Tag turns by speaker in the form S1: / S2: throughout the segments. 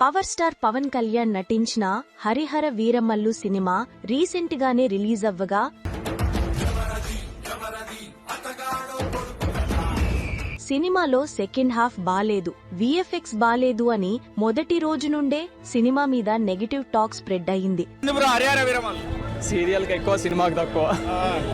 S1: Power star Pawan Kalyan నటించిన Harihara Veeramallu cinema recent గానే release అవ్వగా సినిమాలో సెకండ్ హాఫ్ బాలేదు విఎఫ్ఎక్స్ బాలేదు అని మొదటి రోజు నుండే సినిమా మీద నెగటివ్ టాక్ స్ప్రెడ్ అయింది.
S2: సీరియల్ ఎక్కువ సినిమాకి తక్కువ.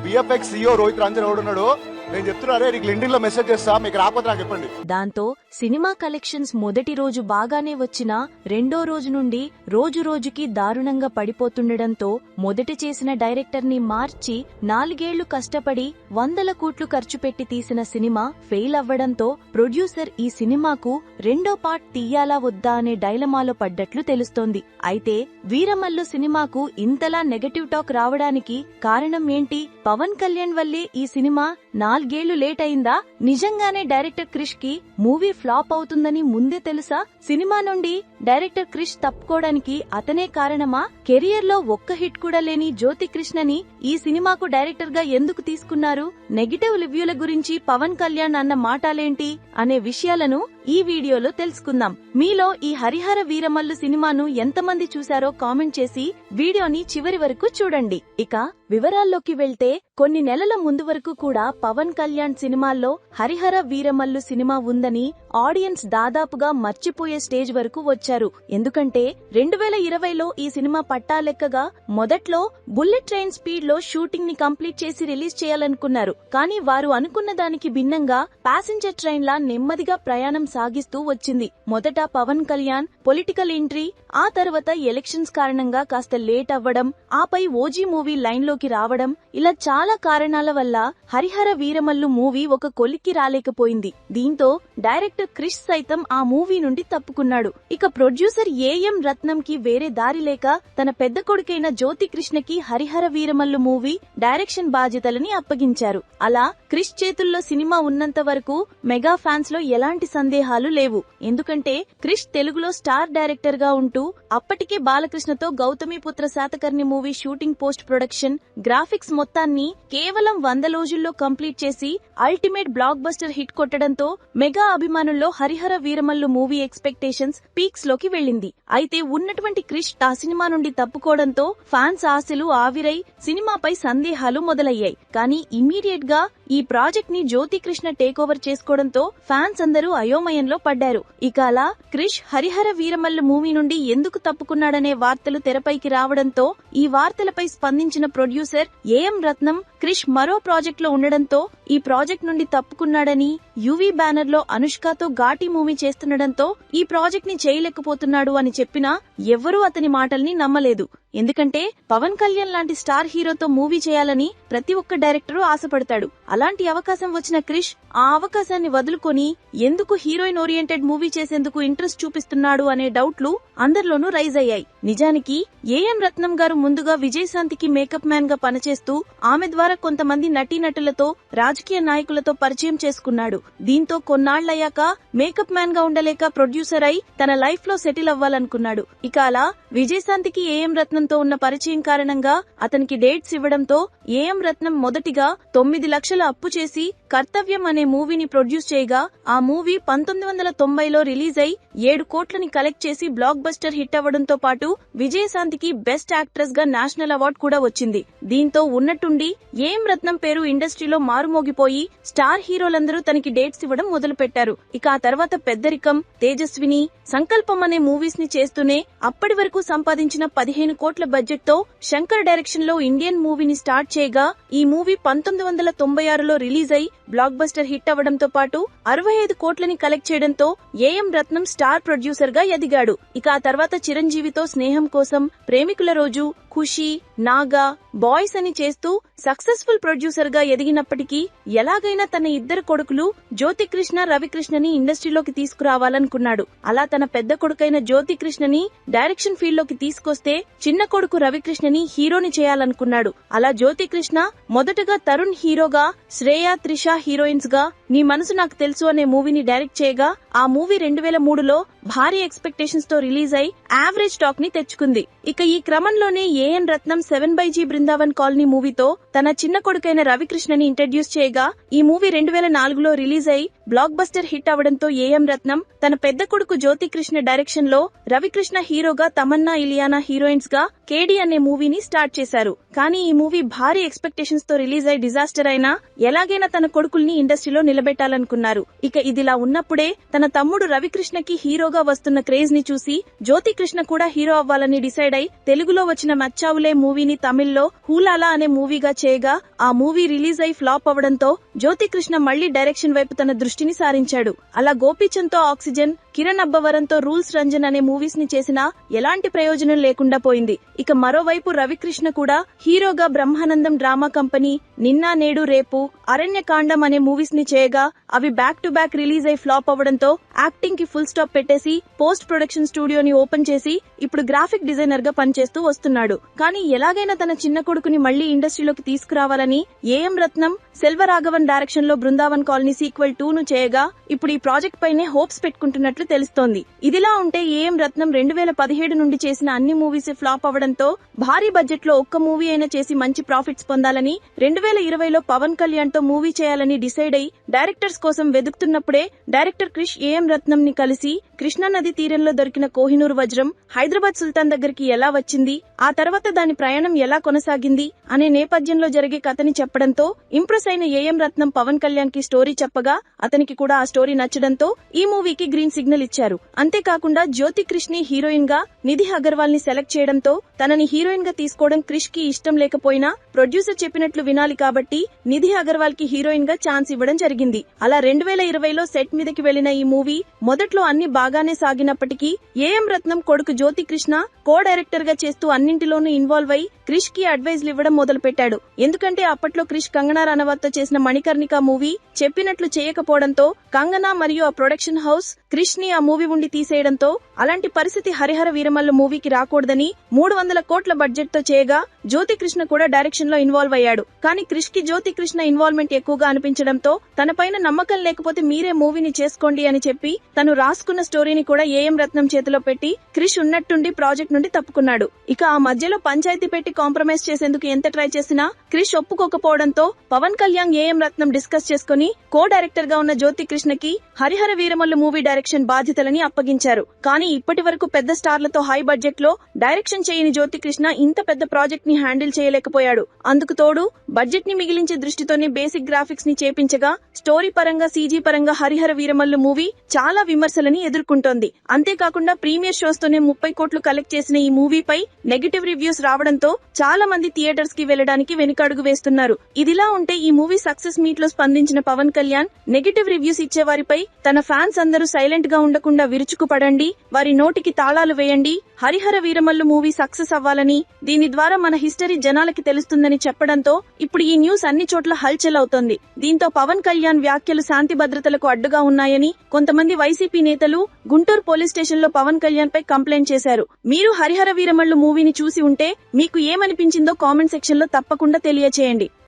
S3: బిఎఫ్ఎక్స్ సిఇఓ రోహిత్ రంజన్ ఎవడున్నాడు? నేను చెప్తున్నా నీకు లో మెసేజ్ చేస్తా మీకు రాకపోతే నాకు చెప్పండి.
S1: దాంతో సినిమా కలెక్షన్స్ మొదటి రోజు బాగానే వచ్చినా రెండో రోజు నుండి రోజు రోజుకి దారుణంగా పడిపోతుండటంతో మొదట చేసిన డైరెక్టర్ని మార్చి నాలుగేళ్ళు కష్టపడి వందల కోట్లు ఖర్చు పెట్టి తీసిన సినిమా ఫెయిల్ అవ్వడంతో ప్రొడ్యూసర్ ఈ సినిమాకు రెండో పార్ట్ తీయాలా వద్దా అనే డైలమాలో పడ్డట్లు తెలుస్తోంది. అయితే వీరమల్లు సినిమాకు ఇంతలా నెగటివ్ టాక్ రావడానికి కారణం ఏంటి? పవన్ కళ్యాణ్ వల్లే ఈ సినిమా నాలుగేళ్ళు లేట్ అయిందా నిజంగానే డైరెక్టర్ క్రిష్కి మూవీ ఫ్లాప్ అవుతుందని ముందే తెలుసా? సినిమా నుండి డైరెక్టర్ క్రిష్ తప్పుకోవడానికి అతనే కారణమా? కెరియర్లో ఒక్క హిట్ కూడా లేని జ్యోతి కృష్ణని ఈ సినిమాకు డైరెక్టర్గా ఎందుకు తీసుకున్నారు? నెగిటివ్ రివ్యూల గురించి పవన్ కళ్యాణ్ అన్న మాటాలేంటి? అనే విషయాలను ఈ వీడియోలో తెలుసుకుందాం. మీలో ఈ హరిహర వీరమల్లు సినిమాను ఎంతమంది చూశారో కామెంట్ చేసి వీడియోని చివరి వరకు చూడండి. ఇక వివరాల్లోకి వెళ్తే కొన్ని నెలల ముందు వరకు కూడా పవన్ కళ్యాణ్ సినిమాల్లో హరిహర వీరమల్లు సినిమా ఉందని ఆడియన్స్ దాదాపుగా మర్చిపోయే స్టేజ్ వరకు వచ్చారు ఎందుకంటే రెండు వేల ఇరవైలో ఈ సినిమా పట్టాలెక్కగా మొదట్లో బుల్లెట్ ట్రైన్ స్పీడ్లో షూటింగ్ని కంప్లీట్ చేసి రిలీజ్ చేయాలనుకున్నారు. కానీ వారు అనుకున్న దానికి భిన్నంగా ప్యాసింజర్ ట్రైన్ లా నెమ్మదిగా ప్రయాణం సాగిస్తూ వచ్చింది. మొదట పవన్ కళ్యాణ్ పొలిటికల్ ఎంట్రీ ఆ తర్వాత ఎలక్షన్స్ కారణంగా కాస్త లేట్ అవ్వడం ఆపై ఓజీ మూవీ లైన్లోకి రావడం ఇలా చాలా కారణాల వల్ల హరిహర వీరమల్లు మూవీ ఒక కొలిక్కి రాలేకపోయింది. దీంతో డైరెక్టర్ క్రిష్ సైతం ఆ మూవీ నుండి తప్పుకున్నాడు. ఇక ప్రొడ్యూసర్ ఏఎం రత్నం కి వేరే దారి లేక తన పెద్ద కొడుకైన జ్యోతి కృష్ణకి హరిహర వీరమల్లు మూవీ డైరెక్షన్ బాధ్యతలని అప్పగించారు. అలా క్రిష్ చేతుల్లో సినిమా ఉన్నంత వరకు మెగా ఫ్యాన్స్లో ఎలాంటి సందేహాలు లేవు. ఎందుకంటే క్రిష్ తెలుగులో స్టార్ డైరెక్టర్గా ఉంటూ అప్పటికే బాలకృష్ణతో Gautamiputra Satakarni movie shooting post production graphics మొత్తాన్ని కేవలం వంద రోజుల్లో కంప్లీట్ చేసి అల్టిమేట్ బ్లాక్ బస్టర్ హిట్ కొట్టడంతో మెగా అభిమానుల్లో హరిహర వీరమల్లు మూవీ ఎక్స్పెక్టేషన్స్ పీక్స్లో లోకి వెళ్ళింది. అయితే ఉన్నటువంటి క్రిష్ ఆ సినిమా నుండి తప్పుకోవడంతో ఫ్యాన్స్ ఆశలు ఆవిరై సినిమాపై సందేహాలు మొదలయ్యాయి. కానీ ఇమీడియట్గా ఈ ప్రాజెక్ట్ని జ్యోతి కృష్ణ టేక్ ఓవర్ చేసుకోవడంతో ఫ్యాన్స్ అందరూ అయోమయంలో పడ్డారు. ఇక అలా క్రిష్ హరిహర వీరమల్లు మూవీ నుండి ఎందుకు తప్పుకున్నాడనే వార్తలు తెరపైకి రావడంతో ఈ వార్తలపై స్పందించిన ప్రొడ్యూసర్ ఏఎం రత్నం క్రిష్ మరో ప్రాజెక్ట్లో ఉండడంతో ఈ ప్రాజెక్ట్ నుండి తప్పుకున్నాడని యువి బ్యానర్లో అనుష్కతో ఘాటి మూవీ చేస్తుండడంతో ఈ ప్రాజెక్ట్ని లేకపోతున్నాడు అని చెప్పినా ఎవ్వరూ అతని మాటల్ని నమ్మలేదు. ఎందుకంటే పవన్ కళ్యాణ్ లాంటి స్టార్ హీరోతో మూవీ చేయాలని ప్రతి ఒక్క డైరెక్టరు ఆశపడతాడు. అలాంటి అవకాశం వచ్చిన క్రిష్ ఆ అవకాశాన్ని వదులుకొని ఎందుకు హీరోయిన్ ఓరియంటెడ్ మూవీ చేసేందుకు ఇంట్రెస్ట్ చూపిస్తున్నాడు అనే డౌట్లు అందరిలోనూ రైజ్ అయ్యాయి. నిజానికి ఏఎం రత్నం గారు ముందుగా విజయశాంతికి మేకప్ మ్యాన్గా పనిచేస్తూ ఆమె ద్వారా కొంతమంది నటీనటులతో రాజకీయ నాయకులతో పరిచయం చేసుకున్నాడు. దీంతో కొన్నాళ్ళయ్యాక మేకప్ మ్యాన్గా ఉండలేక ప్రొడ్యూసర్ అయి తన లైఫ్లో సెటిల్ అవ్వాలనుకున్నాడు. ఇక అలా విజయశాంతికి ఏఎం రత్నంతో ఉన్న పరిచయం కారణంగా అతనికి డేట్స్ ఇవ్వడంతో ఏఎం రత్నం మొదటిగా తొమ్మిది లక్షల అప్పు చేసి కర్తవ్యం అనే మూవీని ప్రొడ్యూస్ చేయగా ఆ మూవీ పంతొమ్మిది వందల తొంభైలో రిలీజ్ అయి ఏడు కోట్లని కలెక్ట్ చేసి బ్లాక్ బస్టర్ హిట్ అవ్వడంతో పాటు విజయశాంతికి బెస్ట్ యాక్ట్రెస్గా నేషనల్ అవార్డు కూడా వచ్చింది. దీంతో ఉన్నట్టుండి ఏం రత్నం పేరు ఇండస్ట్రీలో మారుమోగిపోయి స్టార్ హీరోలందరూ తనకి డేట్స్ ఇవ్వడం మొదలుపెట్టారు. ఇక ఆ తర్వాత పెద్దరికం తేజస్విని సంకల్పం అనే మూవీస్ని చేస్తూనే అప్పటి వరకు సంపాదించిన పదిహేను కోట్ల బడ్జెట్తో శంకర్ డైరెక్షన్లో ఇండియన్ మూవీని స్టార్ట్ చేయగా ఈ మూవీ పంతొమ్మిది వందల తొంభై ఆరులో రిలీజ్ అయి బ్లాక్ బస్టర్ హిట్ అవ్వడంతో పాటు అరవై ఐదు కోట్లని కలెక్ట్ చేయడంతో ఏఎం రత్నం స్టార్ ప్రొడ్యూసర్గా ఎదిగాడు. ఇక ఆ తర్వాత చిరంజీవితో స్నేహం కోసం ప్రేమికుల రోజు ఖుషి నాగా బాయ్స్ అని చేస్తూ సక్సెస్ఫుల్ ప్రొడ్యూసర్గా ఎదిగినప్పటికీ ఎలాగైనా తన ఇద్దరు కొడుకులు జ్యోతికృష్ణ రవికృష్ణని ఇండస్ట్రీలోకి తీసుకురావాలనుకున్నాడు. అలా తన పెద్ద కొడుకైన జ్యోతికృష్ణని డైరెక్షన్ ఫీల్డ్లోకి తీసుకొస్తే చిన్న కొడుకు రవికృష్ణని హీరోని చేయాలనుకున్నాడు. అలా జ్యోతికృష్ణ మొదటగా తరుణ్ హీరోగా శ్రేయ త్రిష హీరోయిన్స్గా నీ మనసు నాకు తెలుసు అనే మూవీని డైరెక్ట్ చేయగా ఆ మూవీ రెండు వేల మూడులో భారీ ఎక్స్పెక్టేషన్స్తో రిలీజ్ అయి యావరేజ్ టాక్ని తెచ్చుకుంది. ఇక ఈ క్రమంలోనే A N Ratnam seven by G Brindavan Colony మూవీతో తన చిన్న కొడుకైన రవికృష్ణని ఇంట్రడ్యూస్ చేయగా ఈ మూవీ రెండు వేల నాలుగులో రిలీజ్ అయి బ్లాక్ బస్టర్ హిట్ అవడంతో ఏఎం రత్నం తన పెద్ద కొడుకు జ్యోతి కృష్ణ డైరెక్షన్లో రవికృష్ణ హీరోగా తమన్నా ఇలియానా హీరోయిన్స్గా కేడి అనే మూవీని స్టార్ట్ చేశారు. కానీ ఈ మూవీ భారీ ఎక్స్పెక్టేషన్స్తో రిలీజ్ అయి డిజాస్టర్ అయినా ఎలాగైనా తన కొడుకుల్ని ఇండస్ట్రీలో నిలబెట్టాలనుకున్నారు. ఇక ఇదిలా ఉన్నప్పుడే తన తమ్ముడు రవికృష్ణకి హీరో హీరోగా వస్తున్న క్రేజ్ని చూసి జ్యోతి కృష్ణ కూడా హీరో అవ్వాలని డిసైడ్ అయి తెలుగులో వచ్చిన మచ్చావులే మూవీని తమిళ్ళో హూలాలా అనే మూవీగా చేయగా ఆ మూవీ రిలీజ్ అయి ఫ్లాప్ అవడంతో జ్యోతి కృష్ణ మళ్ళీ డైరెక్షన్ వైపు తన దృష్టిని సారించాడు. అలా గోపీచంద్తో ఆక్సిజన్ కిరణ్ అబ్బవరంతో రూల్స్ రంజన్ అనే మూవీస్ని చేసినా ఎలాంటి ప్రయోజనం లేకుండా పోయింది. ఇక మరోవైపు రవికృష్ణ కూడా హీరోగా బ్రహ్మానందం డ్రామా కంపెనీ నిన్న నేడు రేపు అరణ్యకాండం అనే మూవీస్ని చేయగా అవి బ్యాక్ టు బ్యాక్ రిలీజ్ అయి ఫ్లాప్ అవడంతో యాక్టింగ్కి ఫుల్ స్టాప్ పెట్టేసి పోస్ట్ ప్రొడక్షన్ స్టూడియోని ఓపెన్ చేసి ఇప్పుడు గ్రాఫిక్ డిజైనర్గా పనిచేస్తూ వస్తున్నాడు. కానీ ఎలాగైనా తన చిన్న కొడుకుని మళ్ళీ ఇండస్ట్రీలోకి తీసుకురావాలని ఏఎం రత్నం సెల్వరాఘవన్ డైరెక్షన్లో బృందావన్ కాలనీ సీక్వెల్ టూ ను చేయగా ఇప్పుడు ఈ ప్రాజెక్ట్ పైనే హోప్స్ పెట్టుకుంటున్నట్లు తెలుస్తోంది. ఇదిలా ఉంటే ఏఎం రత్నం రెండు వేల పదిహేడు నుండి చేసిన అన్ని మూవీస్ ఫ్లాప్ అవడంతో భారీ బడ్జెట్లో ఒక్క మూవీ అయినా చేసి మంచి ప్రాఫిట్స్ పొందాలని రెండు వేల ఇరవైలో పవన్ కళ్యాణ్తో మూవీ చేయాలని డిసైడ్ అయి డైరెక్టర్స్ కోసం వెతుకుతున్నప్పుడే director Krish A M Ratnam ని కలిసి క్రిష్ నది తీరంలో దొరికిన కోహినూరు వజ్రం హైదరాబాద్ సుల్తాన్ దగ్గరికి ఎలా వచ్చింది? ఆ తర్వాత దాని ప్రయాణం ఎలా కొనసాగింది? అనే నేపథ్యంలో జరిగే కథని చెప్పడంతో ఇంప్రెస్ అయిన ఏఎం రత్నం పవన్ కళ్యాణ్కి స్టోరీ చెప్పగా అతనికి కూడా ఆ స్టోరీ నచ్చడంతో ఈ మూవీకి గ్రీన్ సిగ్నల్ ఇచ్చారు. అంతేకాకుండా జ్యోతి క్రిష్ని హీరోయిన్గా నిధి అగర్వాల్ని సెలెక్ట్ చేయడంతో తనని హీరోయిన్గా తీసుకోవడం క్రిష్కి ఇష్టం లేకపోయినా ప్రొడ్యూసర్ చెప్పినట్లు వినాలి కాబట్టి నిధి అగర్వాల్కి హీరోయిన్గా ఛాన్స్ ఇవ్వడం జరిగింది. అలా రెండు వేల ఇరవైలో సెట్ మీదకి వెళ్ళిన ఈ మూవీ మొదట్లో అన్ని బాగా బాగానే సాగినప్పటికీ ఏఎం రత్నం కొడుకు జ్యోతి కృష్ణ కో డైరెక్టర్గా చేస్తూ అన్నింటిలోనూ ఇన్వాల్వ్ అయి క్రిష్కి అడ్వైజ్లు ఇవ్వడం మొదలుపెట్టాడు. ఎందుకంటే అప్పట్లో క్రిష్ కంగనా రనవత్తో చేసిన మణికర్ణిక మూవీ చెప్పినట్లు చేయకపోవడంతో కంగనా మరియు ఆ ప్రొడక్షన్ హౌస్ క్రిష్ని ఆ మూవీ ఉండి తీసేయడంతో అలాంటి పరిస్థితి హరిహర వీరమల్లు మూవీకి రాకూడదని మూడు వందల కోట్ల బడ్జెట్తో చేయగా జ్యోతి కృష్ణ కూడా డైరెక్షన్లో ఇన్వాల్వ్ అయ్యాడు. కానీ క్రిష్కి జ్యోతి కృష్ణ ఇన్వాల్వ్మెంట్ ఎక్కువగా అనిపించడంతో తనపైన నమ్మకం లేకపోతే మీరే మూవీని చేసుకోండి అని చెప్పి తను రాసుకున్న స్టోరీని కూడా ఏఎం రత్నం చేతిలో పెట్టి క్రిష్ ఉన్నట్టుండి ప్రాజెక్ట్ నుండి తప్పుకున్నాడు. ఇక ఆ మధ్యలో పంచాయతీ పెట్టి కాంప్రమైజ్ చేసేందుకు ఎంత ట్రై చేసినా Krish ఒప్పుకోకపోవడంతో Pawan Kalyan A M Ratnam discuss చేసుకుని కో డైరెక్టర్గా ఉన్న జ్యోతి కృష్ణకి హరిహర వీరమల్లు మూవీ డైరెక్షన్ బాధ్యతలని అప్పగించారు. కానీ ఇప్పటి వరకు పెద్ద స్టార్లతో హై బడ్జెట్లో డైరెక్షన్ చేయని జ్యోతి కృష్ణ ఇంత పెద్ద ప్రాజెక్ట్ని హ్యాండిల్ చేయలేకపోయాడు. అందుకు తోడు బడ్జెట్ని మిగిలించే దృష్టితోనే బేసిక్ గ్రాఫిక్స్ని చేపించగా స్టోరీ పరంగా సీజీ పరంగా హరిహర వీరమల్లు మూవీ చాలా విమర్శలని ఎదుర్కొంటోంది. అంతేకాకుండా ప్రీమియర్ షోస్ తోనే ముప్పై కోట్లు కలెక్ట్ చేసిన ఈ మూవీపై నెగిటివ్ రివ్యూస్ రావడంతో చాలా మంది థియేటర్స్కి వెళ్ళడానికి వెనుకడుగు వేస్తున్నారు. ఇదిలా ఉంటే ఈ మూవీ సక్సెస్ మీట్లో స్పందించిన పవన్ కళ్యాణ్ నెగిటివ్ రివ్యూస్ ఇచ్చే వారిపై తన ఫ్యాన్స్ అందరూ సైలెంట్గా ఉండకుండా విరుచుకు పడండి వారి నోటికి తాళాలు వేయండి హరిహర వీరమల్లు మూవీ సక్సెస్ అవ్వాలని దీని ద్వారా మన హిస్టరీ జనాలకి తెలుస్తుందని చెప్పడంతో ఇప్పుడు ఈ న్యూస్ అన్ని చోట్ల హల్చల్ అవుతోంది దీంతో పవన్ కళ్యాణ్ వ్యాఖ్యలు శాంతి భద్రతలకు అడ్డుగా ఉన్నాయని కొంతమంది వైసీపీ నేతలు గుంటూరు పోలీస్ స్టేషన్లో పవన్ కళ్యాణ్ పై కంప్లైంట్ చేశారు. మీరు హరిహర వీరమల్లు మూవీని చూసి ఉంటే మీకు ఏమనిపించిందో కామెంట్ సెక్షన్లో తప్పకుండా తెలియచేయండి.